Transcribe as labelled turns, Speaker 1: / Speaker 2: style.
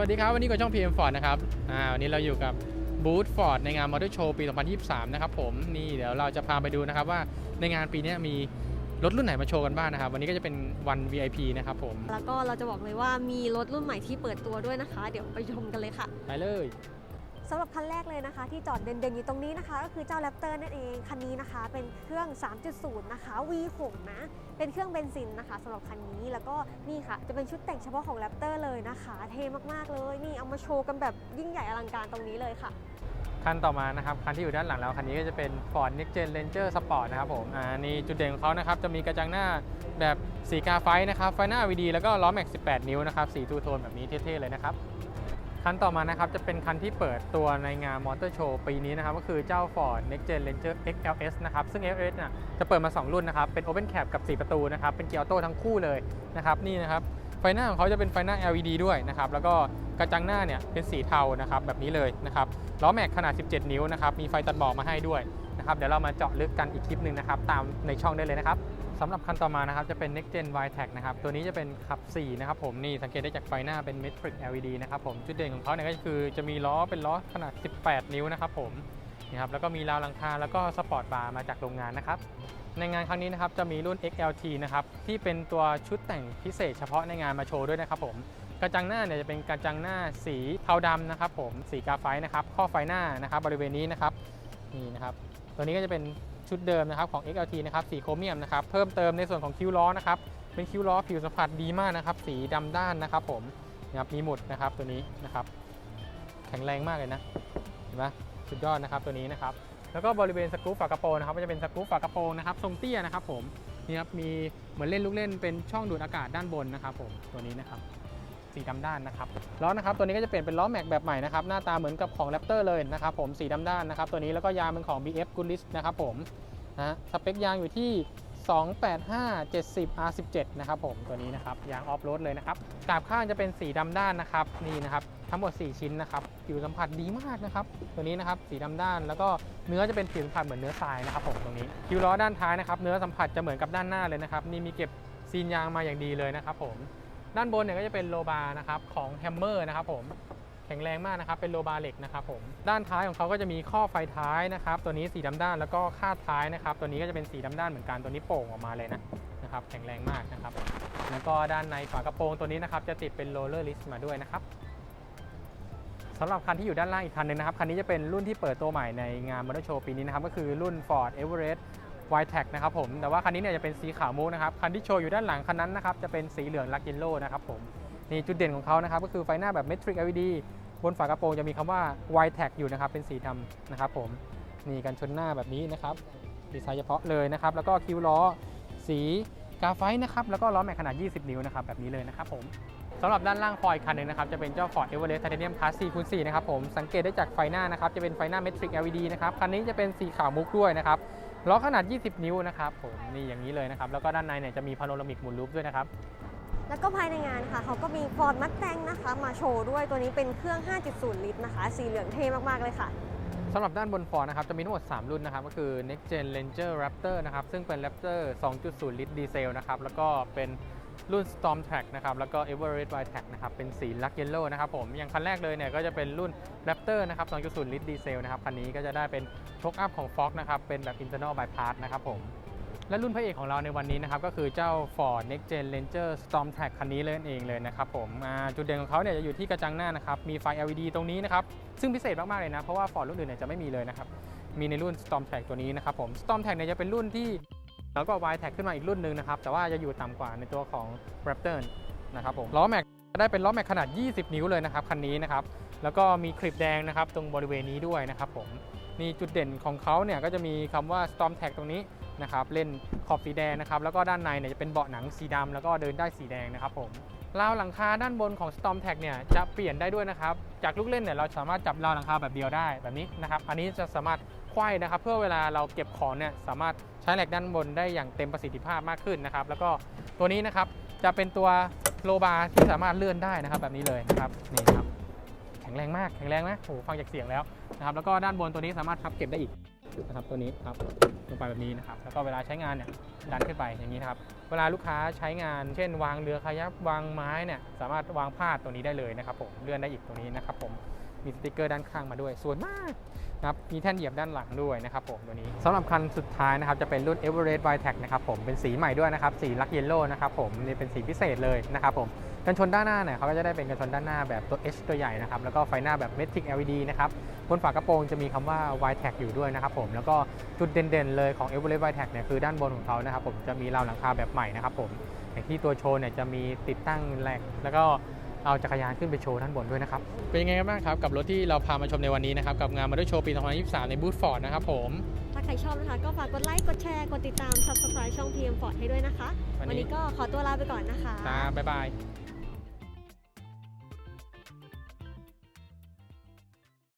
Speaker 1: วัสดีครับ วันนี้ก็ช่อง PM Ford นะครับ อ่า วันนี้เราอยู่กับบูธ Ford ในงาน Motor Show ปี 2023 นะครับผม นี่เดี๋ยวเราจะพาไปดูนะครับว่าในงานปีนี้มีรถรุ่นไหนมาโชว์กันบ้างนะครับ วันนี้ก็จะเป็นวัน VIP นะครับผม
Speaker 2: แล้วก็เราจะบอกเลยว่ามีรถรุ่นใหม่ที่เปิดตัวด้วยนะคะ เดี๋ยวไปชมกันเลยค่ะ
Speaker 1: ไปเลย
Speaker 2: สำหรับคันแรกเลยนะคะ ที่จอดเด่นๆอยู่ตรงนี้นะคะ ก็คือเจ้าแรปเตอร์นั่นเองคันนี้นะคะ เป็นเครื่อง 3.0 นะคะ V6 นะเป็นเครื่องเบนซินนะคะสำหรับคันนี้แล้วก็นี่ค่ะ จะเป็นชุดแต่งเฉพาะของแรปเตอร์เลยนะคะ เท่มากๆเลยนี่เอามาโชว์กันแบบยิ่งใหญ่อลังการตรงนี้เลยค่ะ
Speaker 1: คันต่อมานะครับคันที่อยู่ด้านหลังแล้วคันนี้ก็จะเป็น Ford Next Gen Ranger Sport นะครับผมอ่านี่จุดเด่นของเขานะครับจะมีกระจังหน้าแบบสีกาไฟนะครับไฟหน้า VD แล้วก็ล้อแม็ก 18 นิ้วนะครับสีทูโทนแบบนี้เท่ๆเลยนะครับ คันต่อมานะครับจะเป็นคันที่เปิดตัวในงานมอเตอร์โชว์ปีนี้นะครับก็คือเจ้า Ford Next Gen Ranger XLS นะครับซึ่ง XLS เนี่ยจะเปิดมา 2 รุ่นนะครับเป็น Open Cap กับ 4 ประตูนะครับเป็นเกียร์ออโต้ทั้งคู่เลยนะครับนี่นะครับไฟหน้าของเขาจะเป็นไฟหน้า LED ด้วยนะครับแล้วก็กระจังหน้าเนี่ยเป็นสีเทานะครับแบบนี้เลยนะครับล้อแม็กขนาด 17 นิ้วนะครับมีไฟตัดหมอกมาให้ด้วยนะครับเดี๋ยวเรามาเจาะลึกกันอีกคลิปหนึ่งนะครับตามในช่องได้เลยนะครับ สำหรับคันต่อมานะครับจะเป็น Next Gen Y Tech นะครับตัวนี้จะเป็นขับ 4 นะครับผมนี่สังเกตได้จากไฟหน้าเป็น Metric LED นะครับผมจุดเด่นของเขาเนี่ยก็คือจะมีล้อเป็นล้อขนาด 18 นิ้วนะครับผมนี่ครับแล้วก็มีราวหลังคาแล้วก็สปอร์ตบาร์มาจากโรงงานนะครับในงานครั้งนี้นะครับจะมีรุ่น XLT นะครับที่เป็นตัวชุดแต่งพิเศษเฉพาะในงานมาโชว์ด้วยนะครับผมกระจังหน้าเนี่ยจะเป็นกระจังหน้าสีเทาดำนะครับผมสีกาไฟนะครับข้อไฟหน้านะครับบริเวณนี้นะครับนี่นะครับตัวนี้ก็จะเป็น ชุดเดิมนะครับของ XLT นะครับสีโครเมียมนะครับเพิ่มเติมในส่วนของคิ้วล้อนะครับเป็นคิ้วล้อผิวสัมผัสดีมากนะครับสีดำด้านนะครับผมนะครับมีหมุดนะครับตัวนี้นะครับแข็งแรงมากเลยนะเห็นไหมสุดยอดนะครับตัวนี้นะครับแล้วก็บริเวณสกรูปฝากระโปรงนะครับก็จะเป็นสกรูปฝากระโปรงนะครับทรงเตี้ยนะครับผมนี่ครับมีเหมือนเล่นลูกเล่นเป็นช่องดูดอากาศด้านบนนะครับผมตัวนี้นะครับ สีดำด้านนะครับล้อนะครับตัวนี้ก็จะเปลี่ยนเป็นล้อแม็กแบบใหม่นะครับหน้าตาเหมือนกับของ Raptor เลยนะครับผมสีดำด้านนะครับตัวนี้แล้วก็ยางเป็นของ BF g o o d l i s นะครับผมนะสเปคยางอยู่ที่ 285 70 R17 นะครับผมตัวนี้นะครับยางออฟโรดเลยนะครับกาบข้างจะเป็นสีดำด้านนะครับนี่นะครับทั้งหมด 4 ชิ้นนะครับผิวสัมผัสดีมากนะครับตัวนี้นะครับสีดำด้าน แล้วก็เนื้อจะเป็นผิวสัมผัสเหมือนเนื้อทรายนะครับผมตรงนี้คิวล้อด้านท้ายนะครับเนื้อสัมผัสจะเหมือนกับด้านหน้าเลยนะครับนี่มีเก็บซีนยางมาอย่างดีเลยนะครับผม ด้านบนเนี่ยก็จะเป็นโลบาร์นะครับของแฮมเมอร์นะครับผมแข็งแรงมากนะครับเป็นโลบาร์เหล็กนะครับผมด้านท้ายของเขาก็จะมีข้อไฟท้ายนะครับตัวนี้สีดำด้านแล้วก็คาดท้ายนะครับตัวนี้ก็จะเป็นสีดำด้านเหมือนกันตัวนี้โป่งออกมาเลยนะนะครับแข็งแรงมากนะครับแล้วก็ด้านในฝากระโปรงตัวนี้นะครับจะติดเป็นโรลเลอร์ลิสต์มาด้วยนะครับสำหรับคันที่อยู่ด้านล่างอีกคันหนึงนะครับคันนี้จะเป็นรุ่นที่เปิดตัวใหม่ในงานมอเตอร์โชว์ปีนี้นะครับก็คือรุ่น Ford Everest y t e c นะครับผม แต่ว่าคันนี้เนี่ยจะเป็นสีขาวมุกนะครับ คันที่โชว์อยู่ด้านหลังคันนั้นนะครับ จะเป็นสีเหลืองลักเยลโล่นะครับผม นี่จุดเด่นของเขานะครับ ก็คือไฟหน้าแบบ Metric LED บนฝากระโปรงจะมีคำว่า y t e c อยู่นะครับ เป็นสีดำนะครับผม นี่กันชนหน้าแบบนี้นะครับ ดีไซน์เฉพาะเลยนะครับ แล้วก็คิ้วล้อสีกาไฟนะครับ แล้วก็ล้อแม็กขนาด 20 นิ้วนะครับ แบบนี้เลยนะครับผมสำหรับด้านล่างคอยคันหนึ่งนะครับ จะเป็นเจ้า Ford Everest Titanium Plus 4คูณ4นะครับผม สังเกตได้จากไฟหน้านะครับ จะเป็นไฟหน้า Metric LED นะครับ คันนี้จะเป็นสีขาวมุกด้วยนะครับ ล้อขนาด 20 นิ้วนะครับผมนี่อย่างนี้เลยนะครับแล้วก็ด้านในเนี่ยจะมีพาโนรามิกหมุนลูปด้วยนะครับ
Speaker 2: แล้วก็ภายในงานค่ะ เขาก็มี Ford Mustang นะคะ มาโชว์ด้วยตัวนี้เป็นเครื่อง 5.0 ลิตรนะคะ สีเหลืองเท่มากๆเลยค่ะ
Speaker 1: สำหรับด้านบนฟอร์นะครับ จะมีทั้งหมด 3 รุ่นนะครับ ก็คือ Next Gen Ranger Raptor นะครับ ซึ่งเป็น Raptor 2.0 ลิตรดีเซลนะครับ แล้วก็เป็น รุ่น Storm Track นะครับ แล้วก็ Everest Y Track นะครับ เป็นสี Luck Yellow นะครับผม อย่างคันแรกเลยเนี่ยก็จะเป็นรุ่น Raptor นะครับ 2.0 ลิตรดีเซลนะครับ คันนี้ก็จะได้เป็นโชคอัพของ Fox นะครับ เป็นแบบ Internal Bypass นะครับผม และรุ่นพระเอกของเราในวันนี้นะครับ ก็คือเจ้า Ford Next Gen Ranger Storm Track คันนี้เลยนั่นเองเลยนะครับผมจุดเด่นของเขาเนี่ยจะอยู่ที่กระจังหน้านะครับ มีไฟ LED ตรงนี้นะครับ ซึ่งพิเศษมากๆเลยนะ เพราะว่า Ford รุ่นอื่นเนี่ยจะไม่มีเลยนะครับ มีในรุ่น Storm Track ตัวนี้นะครับผม Storm Track เนี่ยจะเป็นรุ่นที่ แล้วก็ Y Tag ขึ้นมาอีกรุ่นหนึ่งนะครับ แต่ว่าจะอยู่ต่ำกว่าในตัวของ Raptor นะครับผมล้อแม็กได้เป็นล้อแม็กขนาด 20 นิ้วเลยนะครับคันนี้นะครับ แล้วก็มีคลิปแดงนะครับตรงบริเวณนี้ด้วยนะครับผมนี่จุดเด่นของเขาเนี่ยก็จะมีคำว่า Storm Tag ตรงนี้นะครับเล่นขอบสีแดงนะครับแล้วก็ด้านในเนี่ยจะเป็นเบาะหนังสีดำแล้วก็เดินได้สีแดงนะครับผมราวหลังคาด้านบนของ Storm Tag เนี่ยจะเปลี่ยนได้ด้วยนะครับจากลูกเล่นเนี่ยเราสามารถจับราวหลังคาแบบเดียวได้แบบนี้นะครับอันนี้จะสามารถไขว้นะครับ เพื่อเวลาเราเก็บของเนี่ยสามารถใช้แหลกด้านบนได้อย่างเต็มประสิทธิภาพมากขึ้นนะครับ แล้วก็ตัวนี้นะครับจะเป็นตัวโลบาร์ที่สามารถเลื่อนได้นะครับแบบนี้เลยนะครับนี่ครับแข็งแรงมากแข็งแรงนะโอ้ฟังจากเสียงแล้วนะครับ แล้วก็ด้านบนตัวนี้สามารถพับเก็บได้อีกนะครับตัวนี้ครับลงไปแบบนี้นะครับ แล้วก็เวลาใช้งานเนี่ยดันขึ้นไปอย่างนี้นะครับเวลาลูกค้าใช้งาน เช่น วางเรือคายักวางไม้เนี่ยสามารถวางพาดตัวนี้ได้เลยนะครับผมเลื่อนได้อีกตัวนี้นะครับผมมีสติกเกอร์ด้านข้างมาด้วยสวยมาก นะครับมีแท่นเหยียบด้านหลังด้วยนะครับผมตัวนี้สำหรับคันสุดท้ายนะครับจะเป็นรุ่น Everest v i t e c นะครับผมเป็นสีใหม่ด้วยนะครับสีลักเยลโล่นะครับผมนี่เป็นสีพิเศษเลยนะครับผมกันชนด้านหน้าเนี่ยเขาก็จะได้เป็นกันชนด้านหน้าแบบตัว H ตัวใหญ่นะครับแล้วก็ไฟหน้าแบบ Matic LED นะครับบนฝากระโปรงจะมีคำว่า y t e c อยู่ด้วยนะครับผมแล้วก็จุดเด่นๆเลยของ Everest y t e c เนี่ยคือด้านบนของเขานะครับผมจะมีราวหลังคาแบบใหม่นะครับผมอย่างที่ตัวโชว์เนี่ยจะมีติดตั้งแหลกแล้วก็ เอาจักรยานขึ้นไปโชว์ด้านบนด้วยนะครับ เป็นยังไงกันบ้างครับกับรถที่เราพามาชมในวันนี้นะครับกับงานมาด้วยโชว์ปี 2023 ในบูธฟอร์ดนะครับผม
Speaker 2: ถ้าใครชอบนะคะ ก็ฝากกดไลค์ กดแชร์ กดติดตาม subscribe ช่อง PM Ford ให้ด้วยนะคะ
Speaker 1: วันนี้
Speaker 2: วันนี้ก็ขอตัวลาไปก่อนนะคะ
Speaker 1: ครับบ๊ายบาย